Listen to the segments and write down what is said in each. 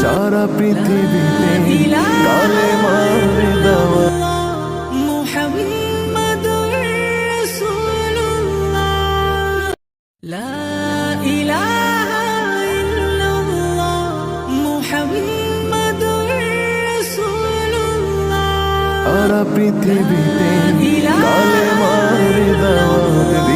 সারা পৃথিবীতে কালে মারে দাওয়াত محمد رسول الله لا إله إلا الله محمد رسول الله সারা পৃথিবীতে কালে মারে দাওয়াত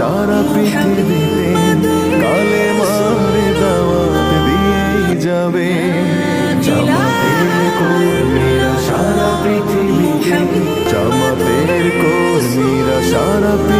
সারা পৃথিবীতে কালে মারে দাওয়াত দিয়ে যাবে। সারা পৃথিবীতে জামাতের কর্মীরা সারা পৃথিবীতে।